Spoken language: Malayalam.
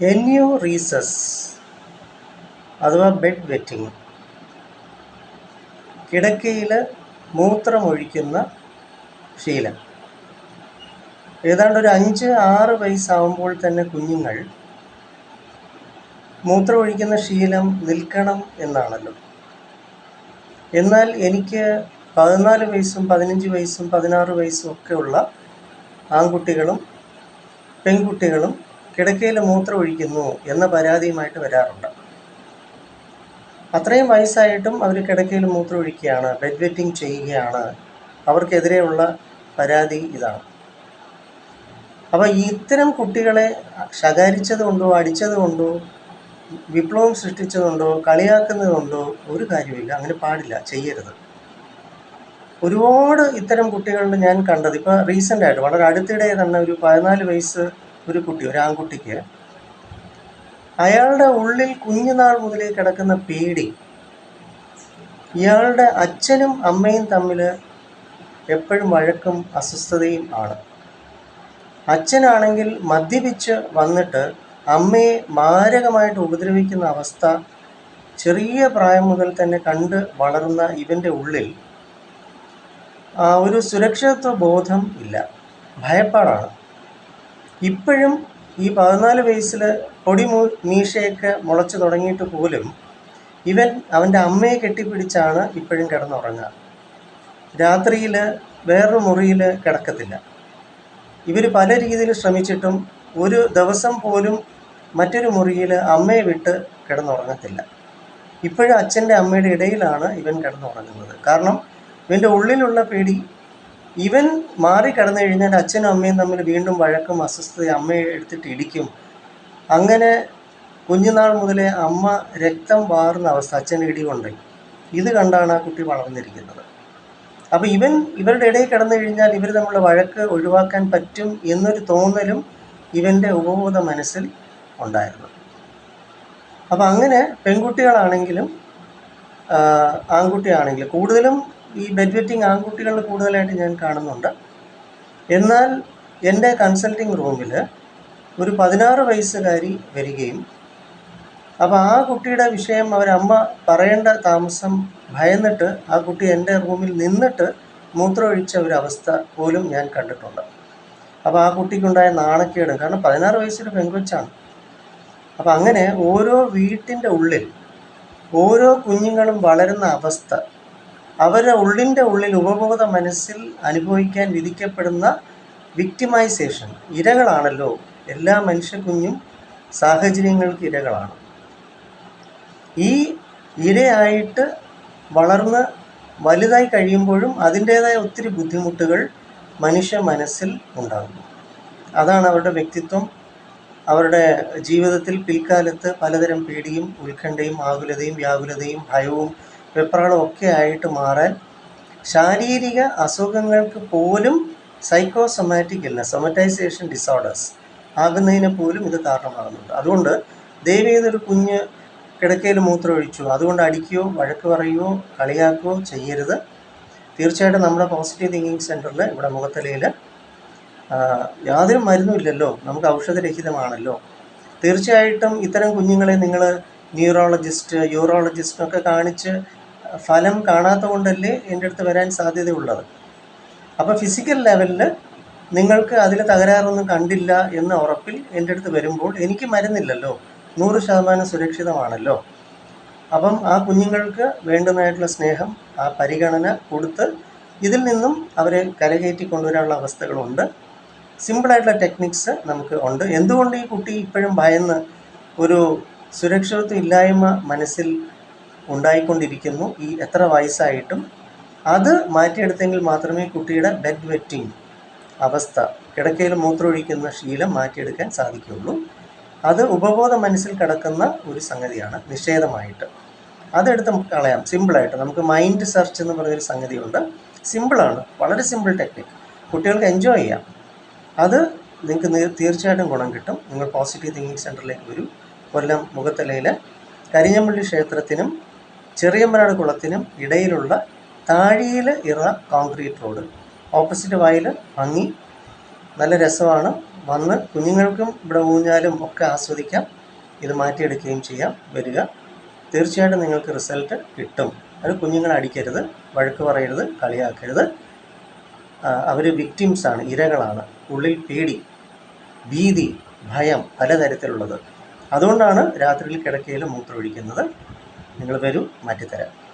എന്യൂറീസസ് അഥവാ ബെഡ് വെറ്റിംഗ് കിടക്കയിൽ മൂത്രമൊഴിക്കുന്ന ശീലം. ഏതാണ്ട് ഒരു അഞ്ച് ആറ് വയസ്സാവുമ്പോൾ തന്നെ കുഞ്ഞുങ്ങൾ മൂത്രമൊഴിക്കുന്ന ശീലം നിൽക്കണം എന്നാണല്ലോ. എന്നാൽ എനിക്ക് പതിനാല് വയസ്സും പതിനഞ്ച് വയസ്സും പതിനാറ് വയസ്സും ഒക്കെയുള്ള ആൺകുട്ടികളും പെൺകുട്ടികളും കിടക്കയിൽ മൂത്രം ഒഴിക്കുന്നു എന്ന പരാതിയുമായിട്ട് വരാറുണ്ട്. അത്രയും വയസ്സായിട്ടും അവർ കിടക്കയിൽ മൂത്രം ഒഴിക്കുകയാണ് ബെഡ് വെറ്റിംഗ് ചെയ്യുകയാണ്. അവർക്കെതിരെയുള്ള പരാതി ഇതാണ്. അപ്പോൾ ഇത്തരം കുട്ടികളെ ശകാരിച്ചതുകൊണ്ടോ അടിച്ചതുകൊണ്ടോ അടിച്ചത് കൊണ്ടോ വിപ്ലവം സൃഷ്ടിച്ചതുകൊണ്ടോ കളിയാക്കുന്നതുകൊണ്ടോ ഒരു കാര്യമില്ല അങ്ങനെ പാടില്ല. ചെയ്യരുത്. ഒരുപാട് ഇത്തരം കുട്ടികളുടെ ഞാൻ കണ്ടത്. ഇപ്പോൾ റീസെന്റായിട്ട് വളരെ അടുത്തിടെ തന്നെ ഒരു പതിനാല് വയസ്സ് ഒരു കുട്ടി ഒരു ആൺകുട്ടിക്ക് അയാളുടെ ഉള്ളിൽ കുഞ്ഞുനാൾ മുതലേ കിടക്കുന്ന പേടി ഇയാളുടെ അച്ഛനും അമ്മയും തമ്മിൽ എപ്പോഴും വഴക്കും അസ്വസ്ഥതയും ആണ്. അച്ഛനാണെങ്കിൽ മദ്യപിച്ച് വന്നിട്ട് അമ്മയെ മാരകമായിട്ട് ഉപദ്രവിക്കുന്ന അവസ്ഥ ചെറിയ പ്രായം മുതൽ തന്നെ കണ്ട് വളർന്ന ഇവന്റെ ഉള്ളിൽ ഒരു സുരക്ഷിതത്വ ബോധം ഇല്ല. ഭയപ്പാടാണ്. ഇപ്പോഴും ഈ പതിനാല് വയസ്സിൽ പൊടി മീശയൊക്കെ മുളച്ച് തുടങ്ങിയിട്ട് പോലും ഇവൻ അവന്റെ അമ്മയെ കെട്ടിപ്പിടിച്ചാണ് ഇപ്പോഴും കിടന്നുറങ്ങുക. രാത്രിയിൽ വേറൊരു മുറിയിൽ കിടക്കത്തില്ല. ഇവർ പല രീതിയിൽ ശ്രമിച്ചിട്ടും ഒരു ദിവസം പോലും മറ്റൊരു മുറിയിൽ അമ്മയെ വിട്ട് കിടന്നുറങ്ങത്തില്ല. ഇപ്പോഴും അച്ഛന്റെ അമ്മയുടെ ഇടയിലാണ് ഇവൻ കിടന്നുറങ്ങുന്നത്. കാരണം ഇവന്റെ ഉള്ളിലുള്ള പേടി ഇവൻ മാറി കടന്നു കഴിഞ്ഞാൽ അച്ഛനും അമ്മയും തമ്മിൽ വീണ്ടും വഴക്കും അസ്വസ്ഥതയും അമ്മയെ എടുത്തിട്ട് ഇടിക്കും. അങ്ങനെ കുഞ്ഞുനാൾ മുതലേ അമ്മ രക്തം വാറുന്ന അവസ്ഥ അച്ഛൻ ഇടി കൊണ്ട് ഇത് കണ്ടാണ് ആ കുട്ടി വളർന്നിരിക്കുന്നത്. അപ്പോൾ ഇവൻ ഇവരുടെ ഇടയിൽ കടന്നു കഴിഞ്ഞാൽ ഇവർ തമ്മിലുള്ള വഴക്ക് ഒഴിവാക്കാൻ പറ്റും എന്നൊരു തോന്നലും ഇവന്റെ ഉപബോധ മനസ്സിൽ ഉണ്ടായിരുന്നു. അപ്പോൾ അങ്ങനെ പെൺകുട്ടികളാണെങ്കിലും ആൺകുട്ടിയാണെങ്കിലും കൂടുതലും ഈ ബെഡ് വെറ്റിംഗ് ആൺകുട്ടികളിൽ കൂടുതലായിട്ട് ഞാൻ കാണുന്നുണ്ട്. എന്നാൽ എന്റെ കൺസൾട്ടിംഗ് റൂമിൽ ഒരു പതിനാറ് വയസ്സുകാരി വരികയും അപ്പോൾ ആ കുട്ടിയുടെ വിഷയം അവരമ്മ പറയേണ്ട താമസം ഭയന്നിട്ട് ആ കുട്ടി എന്റെ റൂമിൽ നിന്നിട്ട് മൂത്രമൊഴിച്ച ഒരു അവസ്ഥ പോലും ഞാൻ കണ്ടിട്ടുണ്ട്. അപ്പോൾ ആ കുട്ടിക്കുണ്ടായ നാണക്കേട് കാരണം പതിനാറ് വയസ്സൊരു പെൺകൊച്ചാണ് അപ്പോൾ അങ്ങനെ ഓരോ വീട്ടിന്റെ ഉള്ളിൽ ഓരോ കുഞ്ഞുങ്ങളും വളരുന്ന അവസ്ഥ അവരുടെ ഉള്ളിന്റെ ഉള്ളിൽ ഉപബോധ മനസ്സിൽ അനുഭവിക്കാൻ വിധിക്കപ്പെടുന്ന വിക്ടിമൈസേഷൻ ഇരകളാണല്ലോ. എല്ലാ മനുഷ്യക്കുഞ്ഞും സാഹചര്യങ്ങൾക്ക് ഇരകളാണ്. ഈ ഇരയായിട്ട് വളർന്ന് വലുതായി കഴിയുമ്പോഴും അതിന്റേതായ ഒത്തിരി ബുദ്ധിമുട്ടുകൾ മനുഷ്യ മനസ്സിൽ ഉണ്ടാകും അതാണ് അവരുടെ വ്യക്തിത്വം. അവരുടെ ജീവിതത്തിൽ പിൽക്കാലത്ത് പലതരം പേടിയും ഉത്കണ്ഠയും ആകുലതയും വ്യാകുലതയും ഭയവും വെപ്രാളവും ഒക്കെ ആയിട്ട് മാറാൻ ശാരീരിക അസുഖങ്ങൾക്ക് പോലും സൈക്കോസൊമാറ്റിക് ഇല്ല സൊമറ്റൈസേഷൻ ഡിസോർഡേഴ്സ് ആകുന്നതിന് പോലും ഇത് കാരണമാകുന്നുണ്ട്. അതുകൊണ്ട് ദയവേതൊരു കുഞ്ഞ് കിടക്കയിൽ മൂത്രമൊഴിച്ചു അതുകൊണ്ട് അടിക്കുകയോ വഴക്ക് പറയുകയോ കളിയാക്കുകയോ ചെയ്യരുത്. തീർച്ചയായിട്ടും നമ്മുടെ പോസിറ്റീവ് തിങ്കിങ് സെന്ററിൽ ഇവിടെ മുഖത്തലയിൽ യാതൊരു മരുന്നും ഇല്ലല്ലോ നമുക്ക് ഔഷധരഹിതമാണല്ലോ. തീർച്ചയായിട്ടും ഇത്തരം കുഞ്ഞുങ്ങളെ നിങ്ങൾ ന്യൂറോളജിസ്റ്റ് യൂറോളജിസ്റ്റിനൊക്കെ കാണിച്ച് ഫലം കാണാത്ത കൊണ്ടല്ലേ എന്റെ അടുത്ത് വരാൻ സാധ്യതയുള്ളത്. അപ്പോൾ ഫിസിക്കൽ ലെവലിൽ നിങ്ങൾക്ക് അതിൽ തകരാറൊന്നും കണ്ടില്ല എന്ന ഉറപ്പിൽ എന്റെ അടുത്ത് വരുമ്പോൾ എനിക്ക് മരുന്നില്ലല്ലോ. നൂറ് ശതമാനം സുരക്ഷിതമാണല്ലോ. അപ്പം ആ കുഞ്ഞുങ്ങൾക്ക് വേണ്ടുന്നതായിട്ടുള്ള സ്നേഹം ആ പരിഗണന കൊടുത്ത് ഇതിൽ നിന്നും അവരെ കരകയറ്റി കൊണ്ടുവരാനുള്ള അവസ്ഥകളുണ്ട്. സിമ്പിളായിട്ടുള്ള ടെക്നിക്സ് നമുക്ക് ഉണ്ട്. എന്തുകൊണ്ട് ഈ കുട്ടി ഇപ്പോഴും ഭയന്ന് ഒരു സുരക്ഷിതത്വം ഇല്ലായ്മ മനസ്സിൽ ഉണ്ടായിക്കൊണ്ടിരിക്കുന്നു. ഈ എത്ര വയസ്സായിട്ടും അത് മാറ്റിയെടുത്തെങ്കിൽ മാത്രമേ കുട്ടിയുടെ ബെഡ് വെറ്റിംഗ് അവസ്ഥ കിടക്കയിൽ മൂത്രമൊഴിക്കുന്ന ശീലം മാറ്റിയെടുക്കാൻ സാധിക്കുകയുള്ളൂ. അത് ഉപബോധ മനസ്സിൽ കിടക്കുന്ന ഒരു സംഗതിയാണ് നിഷേധമായിട്ട്. അതെടുത്ത് നമുക്ക് കളയാം സിമ്പിളായിട്ട് നമുക്ക് മൈൻഡ് സെർച്ച് എന്ന് പറഞ്ഞൊരു സംഗതിയുണ്ട്. സിമ്പിളാണ് വളരെ സിമ്പിൾ ടെക്നിക്ക് കുട്ടികൾക്ക് എൻജോയ് ചെയ്യാം. അത് നിങ്ങൾക്ക് തീർച്ചയായിട്ടും ഗുണം കിട്ടും. നിങ്ങൾ പോസിറ്റീവ് തിങ്കിങ് സെന്ററിലേക്ക് വരും. കൊല്ലം മുഖത്തലയിൽ കരിഞ്ഞമ്പള്ളി ക്ഷേത്രത്തിനും ചെറിയമ്പനാട് കുളത്തിനും ഇടയിലുള്ള താഴിയിൽ ഇറ കോൺക്രീറ്റ് റോഡ് ഓപ്പോസിറ്റ് വായിൽ ഭംഗി. നല്ല രസമാണ്. വന്ന് കുഞ്ഞുങ്ങൾക്കും ഇവിടെ ഊഞ്ഞാലും ഒക്കെ ആസ്വദിക്കാം. ഇത് മാറ്റിയെടുക്കുകയും ചെയ്യാം. വരിക. തീർച്ചയായിട്ടും നിങ്ങൾക്ക് റിസൾട്ട് കിട്ടും. അത് കുഞ്ഞുങ്ങളെ അടിക്കരുത് വഴക്ക് പറയരുത് കളിയാക്കരുത്. അവർ വിക്ടിംസാണ് ഇരകളാണ്. ഉള്ളിൽ പേടി ഭീതി ഭയം പലതരത്തിലുള്ളത്. അതുകൊണ്ടാണ് രാത്രിയിൽ കിടക്കയിൽ മൂത്രമൊഴിക്കുന്നത്. നിങ്ങൾ വരൂ മാറ്റിത്തരാം.